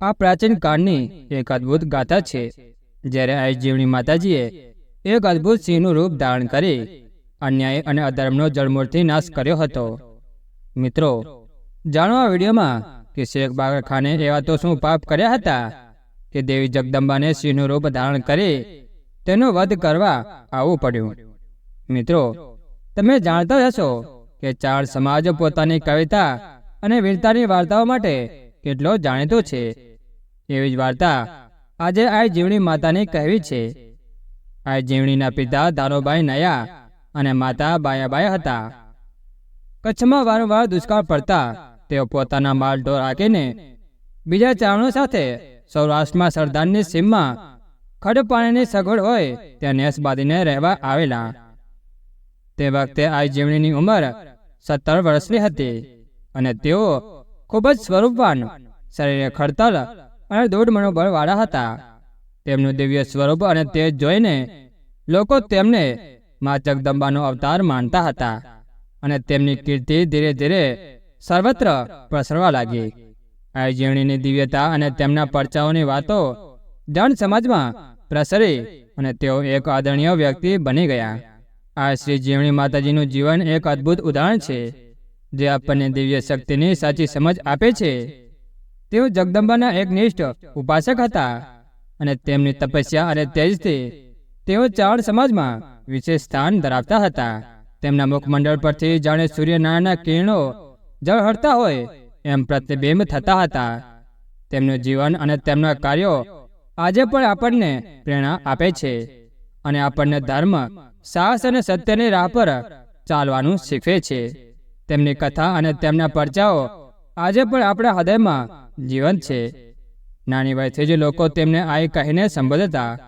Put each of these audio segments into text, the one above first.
આ પ્રાચીન કાળની એક અદ્ભુત ગાથા છે, જ્યારે આયુષજીવની માતાજીએ એક અદ્ભુત સિંહનું રૂપ ધારણ કરી અન્યાય અને અધર્મનો જળમૂળથી નાશ કર્યો હતો. મિત્રો, જાણો આ વિડીયોમાં કે શેખ બાબર ખાને એવા તો શું પાપ કર્યા હતા કે દેવી જગદંબાને સિંહનું રૂપ ધારણ કરી તેનો વધ કરવા આવવું પડ્યું? મિત્રો, તમે જાણતા હશો કે ચાર સમાજ પોતાની કવિતા અને વીરતાની વાર્તાઓ માટે કેટલો જાણીતો છે. એવી જ વાર્તા આજે આ જીવણી માતાની કહેવી છે. આ જીવણીના પિતા દારોબાઈ નયા અને માતા બાયાબાઈ હતા. કચ્છમાં વારંવાર દુષ્કાળ પડતા તેઓ પોતાના માલ ઢોર રાખીને બીજા ચારણો સાથે સૌરાષ્ટ્રમાં સરદારની સીમમાં ખડ પાણીની સગવડ હોય ત્યાં નેસ બાંધીને રહેવા આવેલા. તે વખતે આ જીવણીની ઉંમર સત્તર વર્ષની હતી અને તેઓ ખૂબ જ સ્વરૂપવાન, શરીરે ખડતલ અને દોઢ મનોબળ વાળા હતા. તેમનું દિવ્ય સ્વરૂપ અને તેજ જોઈને લોકો તેમને મા જગદંબાનો અવતાર માનતા હતા અને તેમની કીર્તિ ધીરે ધીરે સર્વત્ર પ્રસરવા લાગી. આ દિવ્યતા અને તેમના પરચાઓની વાતો જન સમાજમાં પ્રસરી અને તેઓ એક આદરણીય વ્યક્તિ બની ગયા. આ શ્રી જીવણી માતાજીનું જીવન એક અદ્ભુત ઉદાહરણ છે. જે આપણને દિવ્ય શક્તિની સાચી સમજ આપે છે. તેઓ જગદંબાના એક નિષ્ઠ ઉપાસક હતા અને તેમની તપસ્યા અને તેજથી તેઓ ચાર સમાજમાં વિશેષ સ્થાન ધરાવતા હતા. તેમના મુખમંડળ પરથી જાણે સૂર્યનારાયણના કિરણો ઝળહળતા હોય એમ પ્રતિબિંબ થતા હતા. તેમનું જીવન અને તેમના કાર્યો આજે પણ આપણને પ્રેરણા આપે છે અને આપણને ધર્મ, સાહસ અને સત્યની રાહ પર ચાલવાનું શીખવે છે. તેમની કથા અને તેમના પરચાઓ આજે પણ આપણા હૃદયમાં જીવંત છે. નાની વયથી જ લોકો તેમને આઈ કહીને સંબોધતા.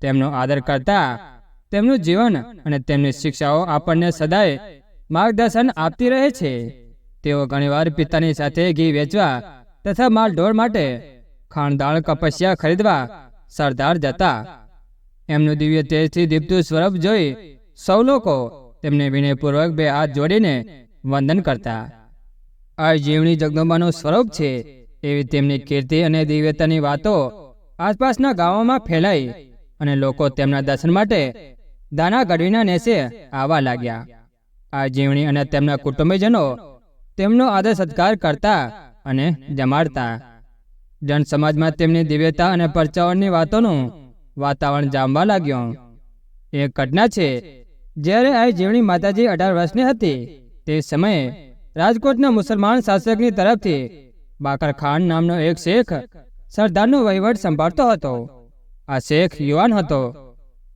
તેમનો આદર કરતા, તેમનું જીવન અને તેમની શિક્ષાઓ આપણને સદાય માર્ગદર્શન આપતી રહે છે. તેઓ ઘણીવાર પિતાની સાથે ઘી વેચવા તથા માલ ઢોર માટે ખાણદાળ કપસ્યા ખરીદવા સરદાર જતા. એમનું દિવ્ય તેજથી દીપતું સ્વરૂપ જોઈ સૌ લોકો તેમને વિનયપૂર્વક બે હાથ જોડીને વંદન કરતા. આ જીવણી જગદંબાનું સ્વરૂપ છે, એવી તેમની કીર્તિ અને દિવ્યતાની વાતો આસપાસના ગામોમાં ફેલાઈ અને લોકો તેમના દર્શન માટે દાના ગઢવીના નેસે આવવા લાગ્યા. આ જીવણી અને તેમના કુટુંબીજનો તેમનો આદર સત્કાર કરતા અને જમાડતા. જન સમાજમાં તેમની દિવ્યતા અને પરચાવણની વાતોનું વાતાવરણ જામવા લાગ્યું. એક ઘટના છે, જ્યારે આ જીવણી માતાજી અઢાર વર્ષની હતી તે સમયે રાજકોટના મુસલમાન શાસકની તરફથી બાકર ખાન નામનો એક શેખ સરદારનો વહીવટ સંભાળતો હતો. આ શેખ યુવાન હતો.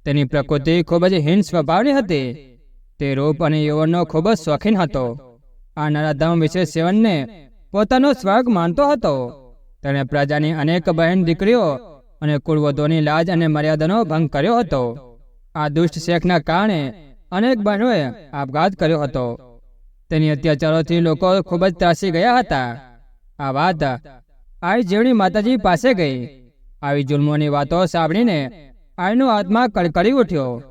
તેની પ્રકૃતિ ખૂબ જ હીન સ્વભાવની હતી. તે રૂપ અને યુવાનનો ખૂબ જ શોખીન હતો. આ નરાધમ વિશે સેવનને પોતાનો સ્વર્ગ માનતો હતો. તેણે પ્રજાની અનેક બહેન દીકરીઓ અને કુળવધોની લાજ અને મર્યાદાનો ભંગ કર્યો હતો. આ દુષ્ટ શેખના કારણે અનેક બહેનોએ આપઘાત કર્યો હતો. તેની અત્યાચારોથી લોકો ખૂબ જ ત્રાસી ગયા હતા. આ વાત આઈ જેવણી માતાજી પાસે ગઈ. આવી જુલ્મોની વાતો સાંભળીને આઈનો આત્મા કડકડી ઉઠ્યો.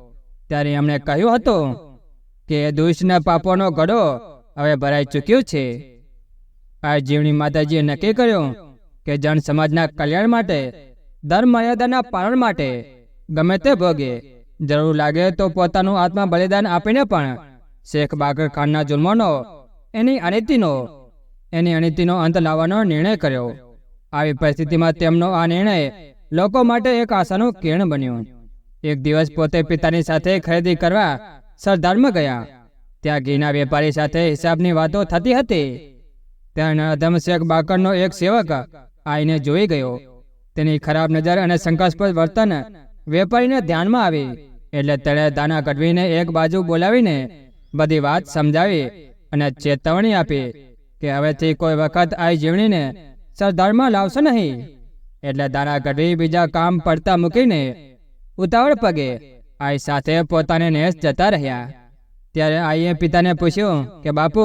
ત્યારે એમણે કહ્યું હતું કે, દુષ્ટના પાપોનો ગળો હવે ભરાઈ ચૂક્યો છે. આ જીવણી માતાજીએ નક્કી કર્યું કે, જન સમાજના કલ્યાણ માટે ધર્મ મર્યાદાના પાલન માટે ગમે તે ભોગે. જરૂર લાગે તો પોતાનું આત્મા બલિદાન આપીને પણ શેખ બાગર ખાનના જુલ્મોનો એની અનિતિનો એની અનિતિનો અંત લાવવાનો નિર્ણય કર્યો. આવી પરિસ્થિતિમાં તેમનો આ નિર્ણય લોકો માટે એક આશાનું કિરણ બન્યું. એક દિવસ પોતે પિતાની સાથે ખરીદી કરવા સરદારમાં ગયા. ત્યાં ઘીના વેપારી સાથે હિસાબની વાતો થતી હતી. ત્યાં નરધમ શેખ બાકરનો એક સેવક આઈને જોઈ ગયો. તેની ખરાબ નજર અને શંકાસ્પદ વર્તન વેપારીને ધ્યાનમાં આવી. એટલે તેણે દાના કઢવીને એક બાજુ બોલાવીને બધી વાત સમજાવી અને ચેતવણી આપી કે હવેથી કોઈ વખત આ જીવણીને સરદારમાં લાવશો નહીં. એટલે દાણા ગઢવી બીજા કામ પડતા મૂકીને ઉતાવળ પગે આઈ સાથે પોતાને નેસ જતા રહ્યા. ત્યારે આઈએ પિતાને પૂછ્યું કે, બાપુ,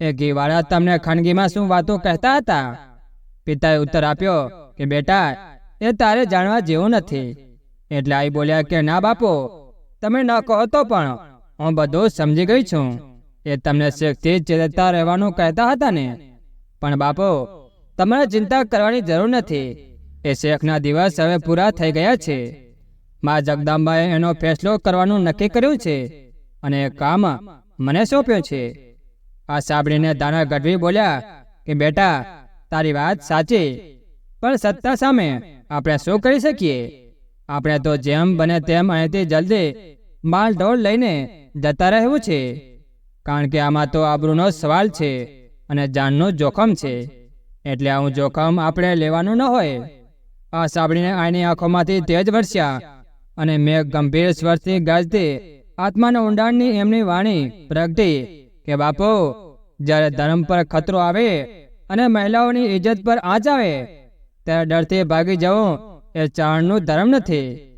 એ ઘીવાળા તમને ખાનગીમાં શું વાતો કહેતા હતા? પિતાએ ઉત્તર આપ્યો કે, બેટા, એ તારે જાણવા જેવું નથી. એટલે આઈ બોલ્યા કે, ના બાપુ, તમે ન કહો તો પણ હું બધું સમજી ગઈ છું એ તમને શેખથી ચેતતા રહેવાનું કહેતા હતા ને. પણ બાપુ, તમારે ચિંતા કરવાની જરૂર નથી. એ શેખના દિવસ હવે પૂરા થઈ ગયા છે. મા જગદાંબાએ એનો ફેસલો કરવાનું નક્કી કર્યું છે અને કામ મને સોંપ્યું છે. આ સાંભળીને દાના ગઢવી બોલ્યા કે, બેટા, તારી વાત સાચી, પણ સત્તા સામે આપણે શું કરી શકીએ? આપણે તો જેમ બને તેમ અહીંથી જલ્દી માલ ઢોળ લઈને જતા રહેવું છે. કારણ કે આમાં તો આબરૂનો સવાલ છે અને જાનનું જોખમ છે. એટલે આવું જોખમ આપણે લેવાનું ન હોય. આ સાંભળીને આની આંખોમાંથી તેજ વરસ્યા અને મેં ગંભીર સ્વરથી ગાજતી આત્માના ઊંડાણની એમની વાણી પ્રગટી કે, બાપુ, જ્યારે ધર્મ પર ખતરો આવે અને મહિલાઓની ઇજ્જત પર આંચ આવે, ત્યારે ડરથી ભાગી જવું એ ચારણનું ધર્મ નથી.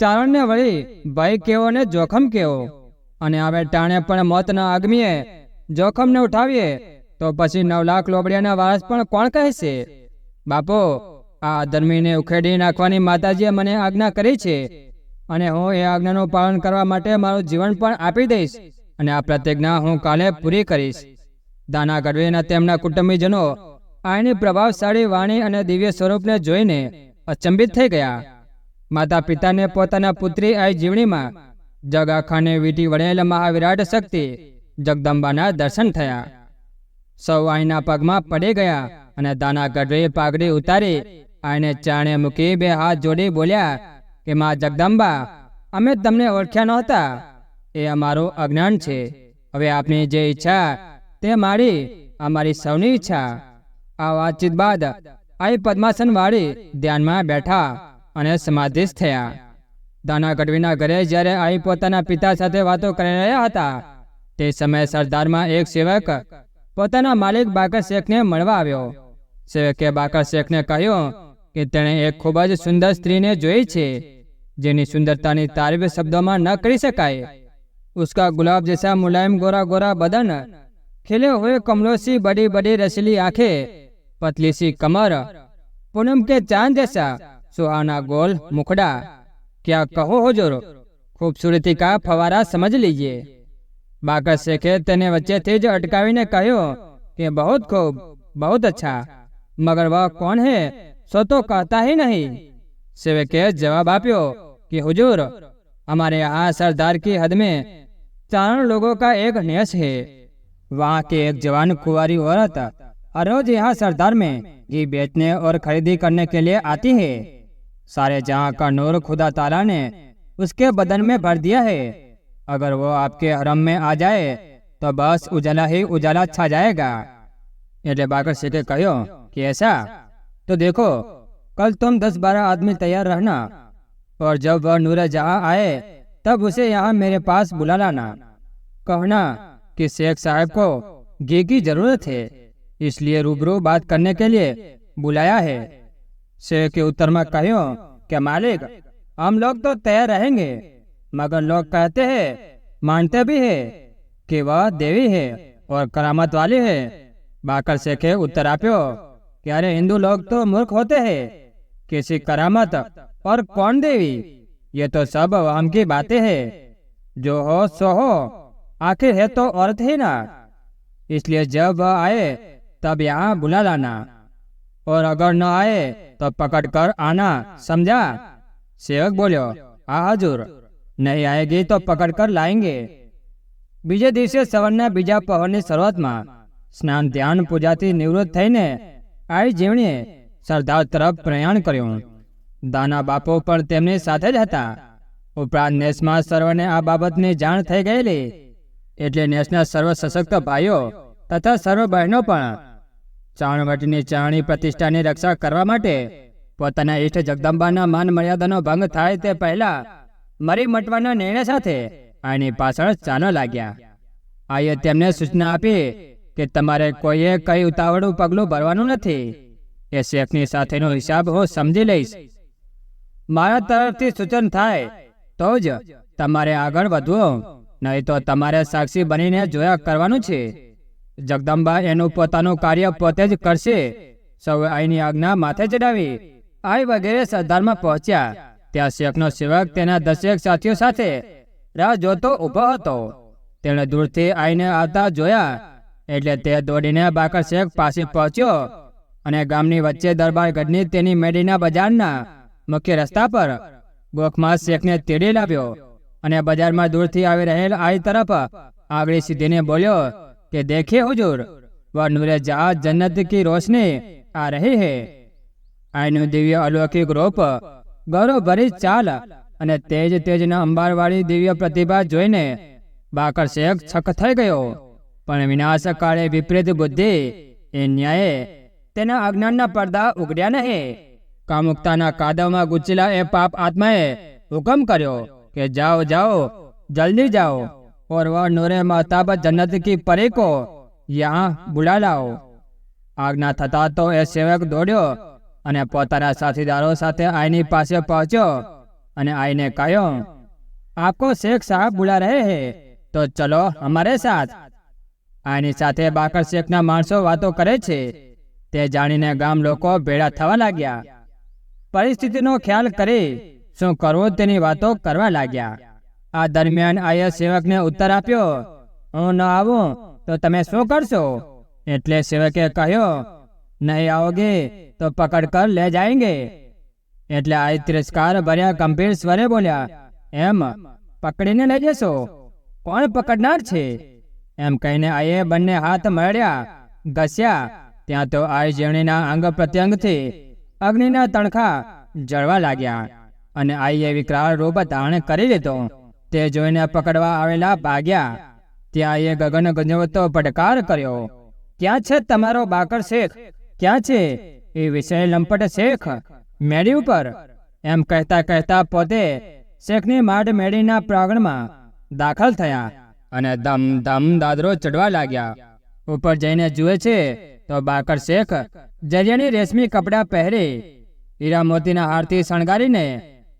ચારણને વળી ભય કેવો ને જોખમ કેવો? અને હવે ટાણે પણ મોતના આગમીએ જોખમને ઉઠાવીએ, તો પછી નવ લાખ લોબડિયાના વારસ પણ કોણ કહેશે? બાપો, આ ધર્મીને ઉખેડી નાખવાની માતાજીએ મને આજ્ઞા કરી છે અને હું એ આજ્ઞાનું પાલન કરવા માટે મારું જીવન પણ આપી દઈશ અને આ પ્રતિજ્ઞા હું કાલે પૂરી કરીશ. દાના ગઢવીના તેમના કુટુંબીજનો આની પ્રભાવશાળી વાણી અને દિવ્ય સ્વરૂપને જોઈને અચંબિત થઈ ગયા. માતા પિતાને પોતાના પુત્રી આ જીવણીમાં જગ આખાને વીટી વળેલ મહાવિરાટ શક્તિ જગદંબાના દર્શન થયા. સૌ આઈના પગમાં પડી ગયા અને દાના ગઢવી પાઘડી ઉતારી આઈને ચાણે મૂકી બે હાથ જોડી બોલ્યા કે, માં જગદંબા, અમે તમને ઓળખ્યા નહોતા. એ અમારું અજ્ઞાન છે. હવે આપની જે ઈચ્છા તે મારી, અમારી સૌની ઈચ્છા. આ વાતચીત બાદ આઈ પદ્માસન વાળી ધ્યાનમાં બેઠા. અને સમાધિસ્થ થયા. દાના ગઢવીના ઘરે જ્યારે અહીં પોતાના પિતા સાથે વાતો કરી રહ્યા હતા, તે સમયે સરદારમાં એક સેવક પોતાના માલિક બાકર શેખને મળવા આવ્યો. સેવકે બાકર શેખને કહ્યું કે તેણે એક ખૂબ જ સુંદર સ્ત્રીને જોઈ છે, જેની સુંદરતાની તારીફ શબ્દોમાં ન કરી શકાય. ઉસકા ગુલાબ જૈસા મુલાયમ ગોરા ગોરા બદન, ખીલે હોય કમલો બડી બડી રસીલી આંખે પતલીસી કમર, પૂનમ કે ચાંદ જૈસા सो आना गोल, मुखड़ा। क्या कहो हो ज़ोर खूबसूरती का फवारा समझ लीजिए। બાકર શેખે તેને अटकावी ने कहो कि बहुत खूब, बहुत अच्छा। मगर वह कौन है, सो तो कहता ही नहीं। નહીં के जवाब आप कि हुजूर, हमारे यहाँ सरदार की हद में चार लोगों का एक नेश है। वहाँ के एक जवान कुंवारी औरत रोज यहाँ सरदार में घी बेचने और खरीदी करने के लिए आती है। सारे जहाँ का नूर खुदा ताला ने उसके बदन में भर दिया है। अगर वो आपके हरम में आ जाए तो बस उजाला ही उजाला छा जाएगा। एटे बाकर से कहो कि ऐसा? तो देखो, कल तुम दस बारह आदमी तैयार रहना, और जब वह नूर जहाँ आए, तब उसे यहाँ मेरे पास बुला लाना। कहना कि शेख साहब को घी की ज़रूरत है, इसलिए रूबरू बात करने के लिए बुलाया है। शेख के उत्तर में कहो क्या मालिक, हम लोग तो तैयार रहेंगे, मगर लोग कहते हैं, मानते भी है कि वह देवी है और करामत वाली है। बाकर शेखे उत्तर आप्यो कि अरे हिंदू लोग तो मूर्ख होते हैं, किसी करामत और कौन देवी? ये तो सब हम की बातें हैं, जो हो, सो हो, आखिर है तो औरत ही ना। इसलिए जब वह आए, तब यहाँ बुला लाना। और अगर न आए तो पकड़ कर आना समझा सेवक बोलो हाँ हजूर नहीं आएगी तो पकड़ कर लाएंगे બીજે દિવસે સવારના બીજા પહોરની શરૂઆતમાં સ્નાન ધ્યાન પૂજાથી નિવૃત્ત થઈને આઈ જીવણીએ સરદાર તરફ પ્રયાણ કર્યું દાના બાપો પણ તેમની સાથે જ હતા ઉપરાંત નેસમાં સર્વને આ બાબતની જાણ થઈ ગયેલી એટલે નેસના સર્વ સશક્ત ભાઈઓ તથા સર્વ બહેનો પણ ચાણવટની ચાણી પ્રતિષ્ઠાની રક્ષા કરવા માટે પોતાના ઈષ્ટ જગદંબાના માન મર્યાદાનો ભંગ થાય તે પહેલા મરી મટવાના નિર્ણય સાથે આની પાછળ ચાલો લાગ્યા. આયે તેમને સૂચના આપી કે તમારે કોઈએ કઈ ઉતાવળું પગલું ભરવાનું નથી. એ શેખની સાથેનો હિસાબ હું સમજી લઈશ. મારા તરફથી સૂચન થાય તો જ તમારે આગળ વધવું, નહીં તો તમારે સાક્ષી બનીને જોયા કરવાનું છે. જગદંબા એનું પોતાનું કાર્ય પોતે જ કરશે. સૌએ અહીંની આજ્ઞા માથે ચડાવી. આઈ વગેરે સરદારમાં પહોંચ્યા. ત્યાં શેખનો સેવક તેના દસેક સાથીઓ સાથે રાહ જોતો ઊભો હતો. તેણે દૂરથી આઈને આવતા જોયા. એટલે તે દોડીને બાકર શેખ પાસે પહોંચ્યો અને ગામની વચ્ચે દરબાર ગઢની તેની મેડીના બજારના મુખ્ય રસ્તા પર ગોખમાં શેખને તેડી લાવ્યો અને બજારમાં દૂરથી આવી રહેલ આઈ તરફ આગળ સીધીને બોલ્યો કે દેખે હુજુર वह नूरे जहाँ जन्नत की रोशनी आ रही है આઈનું દિવ્ય અલૌકિક રૂપ ગૌરવ ભરી ચાલ અને તેજ તેજના અંબારવાળી દિવ્ય પ્રતિભા જોઈને બાકર શેખ છક થઈ ગયો પણ વિનાશ કાળે વિપરીત બુદ્ધિ એ ન્યાયે તેના અજ્ઞાનના પડદા ઉગડ્યા નહીં કામુકતાના કાદવમાં ગુચેલા એ પાપ આત્માએ હુકમ કર્યો કે જાઓ જાઓ જલ્દી જાઓ और वह नूरे महताब जन्नत की परी को यहाँ बुला लाओ આજ્ઞા થતા તો એ સેવક દોડ્યો અને પોતાના સાથીદારો સાથે આઈની પાસે પહોંચ્યો અને આઈને કહ્યું આપકો શેખ સાહેબ બુલા રહે હે તો ચલો હમારે સાથ આઈની સાથે બાકર શેખના માણસો વાતો કરે છે તે જાણીને ગામ લોકો ભેળા થવા લાગ્યા પરિસ્થિતિનો ખ્યાલ કરી શું કરવું તેની વાતો કરવા લાગ્યા આ દરમિયાન આયે સેવકને ઉત્તર આપ્યો, હું ન આવું તો તમે શું કરશો? એટલે સેવકે કહ્યો, નહીં આવોગે તો પકડ કર, લે જાયંગે. એટલે આ તિરસ્કાર ભર્યા ગંભીર સ્વરે બોલ્યા, એમ, પકડીને લઈ જશો? કોણ પકડનાર છે? એમ કહીને આયે બંને હાથ મળ્યા, ઘસ્યા, ત્યાં તો આય જેણીના અંગ પ્રત્યંગથી અગ્નિના તણખા જળવા લાગ્યા અને આઈએ વિકરાળ રૂપ ધારણ કરી લીધો. તે જોઈને પકડવા આવેલા ભાગ્યા. ત્યાં એ ગગન ગંજવતો પડકાર કર્યો. ક્યાં છે તમારો બાકર શેખ? ક્યાં છે? એ વિષય લંપટ શેખ, મેળી ઉપર. એમ કહેતા કહેતા પોતે શેખની માડ મેળીના પ્રાંગણમાં દાખલ થયા અને દમ દમ દાદરો ચડવા લાગ્યા. ઉપર જઈને જુએ છે તો બાકર શેખ જરિયાની રેશમી કપડાં પહેરી, હીરા મોતીના હારથી શણગારીને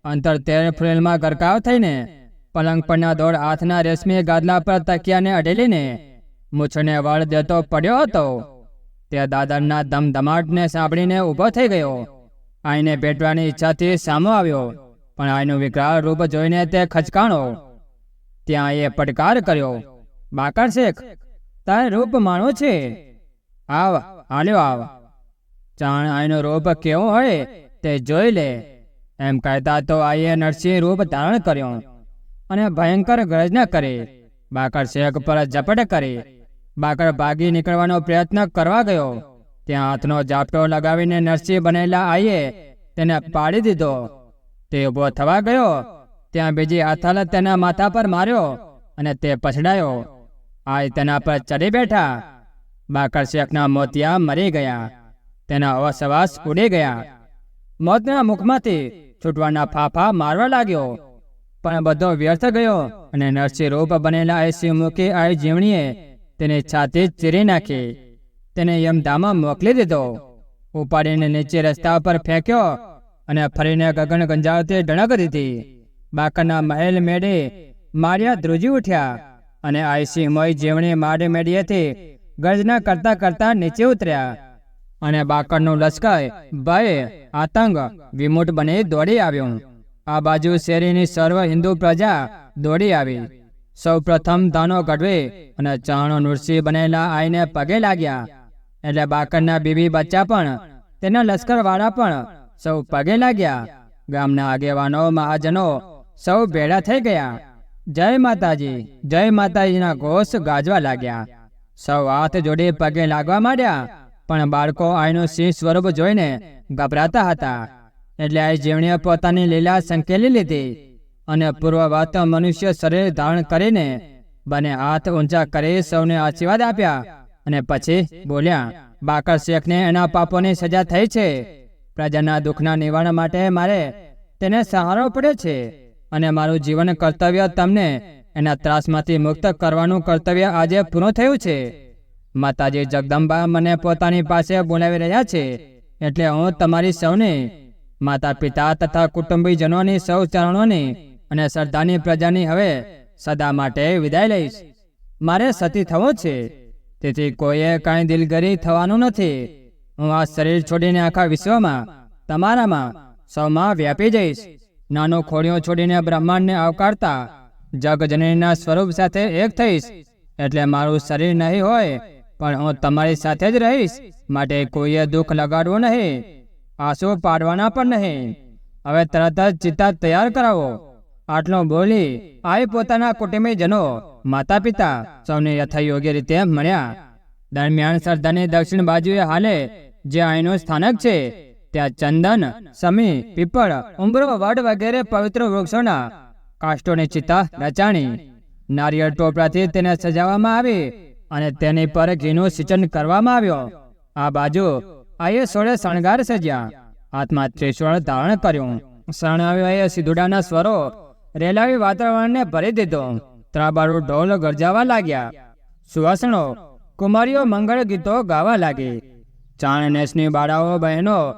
અંતર તેર ફ્રેલમાં ગરકાવ થઈને પલંગ પરના દોડ હાથના રેશમી ગાદલા પર તકિયાને અડેલીને મૂછને વળ દેતો પડ્યો હતો. તે દાદરના ધમધમાટને સાંભળીને ઊભો થઈ ગયો. આઈને ભેટવાની ઈચ્છાથી સામો આવ્યો, પણ આઈનું વિકરાળ રૂપ જોઈને તે ખચકાણો. ત્યાં એ પડકાર કર્યો, બાકર શેખ, તારે રૂપ માણો છે. આવ, હાલ્યો આવ. જાણ આઈનો રૂપ કેવો હોય તે જોઈ લે. એમ કહેતા તો આઈએ નરસિંહ રૂપ ધારણ કર્યો. અને ભયંકર ગર્જના કરી. બાકર શેખ પર ઝપટ કરી. બાકર ભાગી નીકળવાનો પ્રયત્ન કરવા ગયો. ત્યાં હાથનો ઝાપટો લગાવીને નરસિંહ બનેલા આઈએ તેને પાડી દીધો. તે ઊભો થવા ગયો. ત્યાં બીજી હાથાલ તેના માથા પર માર્યો અને તે પછડાયો. આય તેના પર ચડી બેઠા. બાકર શેખના મોતિયા મરી ગયા. તેના અવસવાસ ઉડી ગયા. મોતના મુખમાંથી છૂટવાના ફાફા મારવા લાગ્યો. પણ બધો વ્યર્થ ગયો અને નરસિંહ રૂપ બનેલા એ મૂકી આ જીવણીએ તેને છાતી ચીરી નાખી. તેને યમધામાં મોકલી દીધો. ઉપાડીને નીચે રસ્તા પર ફેંક્યો અને ફરીને ગગન ગંજાવતી ડણક દીધી. બાકરના મહેલ મેળે માર્યા ધ્રુજી ઉઠ્યા અને આઈસી મોય જીવણી માડે મેળીએથી ગર્જના કરતા કરતા નીચે ઉતર્યા અને બાકરનું લશ્કર ભય, આતંક વિમુટ બની દોડી આવ્યું. આ બાજુ શેરીની સર્વ હિન્દુ પ્રજા દોડી આવી. સૌ પ્રથમ ધનો ગઢવે અને ચાણો નુરસી બનેલા આઈને પગે લાગ્યા. એટલે બાકરના બીબી બચ્ચા પણ, તેના લશ્કરવાળા પણ સૌ પગે લાગ્યા. ગામના આગેવાનો, મહાજનો સૌ ભેળા થઈ ગયા. જય માતાજી, જય માતાજીના ઘોષ ગાજવા લાગ્યા. સૌ હાથ જોડી પગે લાગવા માંડ્યા, પણ બાળકો આઈનું સિંહ સ્વરૂપ જોઈને ગભરાતા હતા. એટલે આ જીવણીએ પોતાની લીલા સંકેલી લીધી અને પૂર્વવત મનુષ્ય શરીર ધારણ કરીને બંને હાથ ઊંચા કરી સૌને આશીર્વાદ આપ્યા અને પછી બોલ્યા, બાકર શેખને એના પાપોની સજા થઈ છે. પ્રજાના દુઃખના નિવારણ માટે મારે તેને સહારો પડે છે અને મારું જીવન કર્તવ્ય તમને એના ત્રાસમાંથી મુક્ત કરવાનું કર્તવ્ય આજે પૂરું થયું છે. માતાજી જગદંબા મને પોતાની પાસે બોલાવી રહ્યા છે એટલે હું તમારી સૌને માતા પિતા તથા કુટુંબીજનોની સૌ ચરણોની અને શ્રદ્ધાની પ્રજાની હવે સદા માટે વિદાય લઈશ. મારે સતી થવો છે. તેથી કોઈએ કાંઈ દિલગરી થવાનું નથી. હું આ શરીર છોડીને આખા વિશ્વમાં, તમારામાં, સૌમાં વ્યાપી જઈશ. નાનો ખોડિયો છોડીને બ્રહ્માંડને આવકારતા જગજનનીના સ્વરૂપ સાથે એક થઈશ. એટલે મારું શરીર નહીં હોય, પણ હું તમારી સાથે જ રહીશ. માટે કોઈએ દુઃખ લગાડવું નહીં. આંસુ પાડવાના પણ નહીં. હવે તરત જ ચિત્તા તૈયાર કરાવો. આટલું બોલી આઈ પોતાના કુટુંબીજનો માતા પિતા સૌને યથાયોગ્ય રીતે મળ્યા. દરમિયાન સરદારની દક્ષિણ બાજુએ હાલે, જે અહીંનું સ્થાનક છે, ત્યાં ચંદન, સમી, પીપળ ઉમરો વડ વગેરે પવિત્ર વૃક્ષોના કાષ્ટોની ચિત્તા રચાણી. નારિયેળ ટોપરાથી તેને સજાવવામાં આવી અને તેની પર ઘીનું સિંચન કરવામાં આવ્યો. આ બાજુ આયે સોળે શણગાર સજ્યા. હાથમાં ત્રિશુળ ધારણ કર્યું. શરણાવીઓએ સિધુડાના સ્વરો રેલાવી વાતાવરણને ભરી દીધો. ત્રાબાળુ ઢોલ ગરજાવા લાગ્યા. સુવાસણો, કુમારીઓ મંગળ ગીતો ગાવા લાગી. ચાણનેસની બાળાઓ બહેનો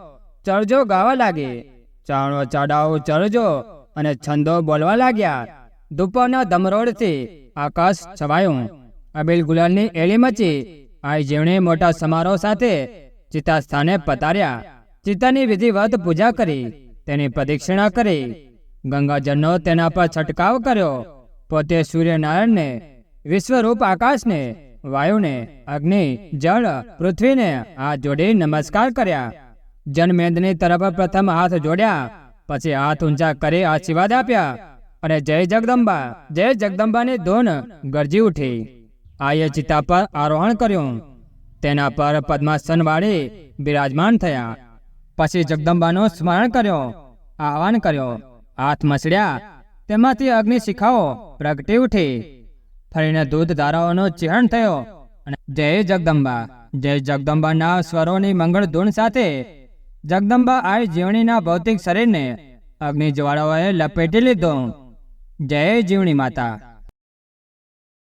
ચરજો ગાવા લાગી. ચાણો ચાડાઓ ચરજો અને છંદો બોલવા લાગ્યા. ધૂપોના ધમરોડથી આકાશ છવાયું. અબીલ ગુલાલની એળી મચી. આ જીવણી મોટા સમારોહ સાથે ચિતા સ્થાને પતાર્યા ચિતાની વિધિવત પૂજા કરી. તેની પ્રદક્ષિણા કરી. ગંગાજળનો તેના પર છંટકાવ કર્યો. પોતે સૂર્યનારાયણને, વિશ્વરૂપ આકાશને, વાયુને, અગ્નિ, જળ, પૃથ્વીને હાથ જોડી નમસ્કાર કર્યા. જનમેદની તરફ પ્રથમ હાથ જોડ્યા. પછી હાથ ઊંચા કરી આશીર્વાદ આપ્યા. અને જય જગદંબા, જય જગદંબાની ધૂન ગરજી ઉઠી. આયે ચિતા પર આરોહણ કર્યું. તેના પર પદ્માસન વાળી બિરાજમાન થયા. પછી જગદંબાનો સ્મરણ કર્યો, આહવાન કર્યો, હાથ મસળ્યા, તેમાંથી અગ્નિ શિખાઓ પ્રગટી ઉઠી. ફરીને દૂધ ધારાઓનો ચિહન થયો અને જય જગદંબા, જય જગદંબાના સ્વરોની મંગળ ધૂન સાથે જગદંબા આ જીવણીના ભૌતિક શરીરને અગ્નિ જ્વાળાઓએ લપેટી લીધું. જય જીવણી માતા.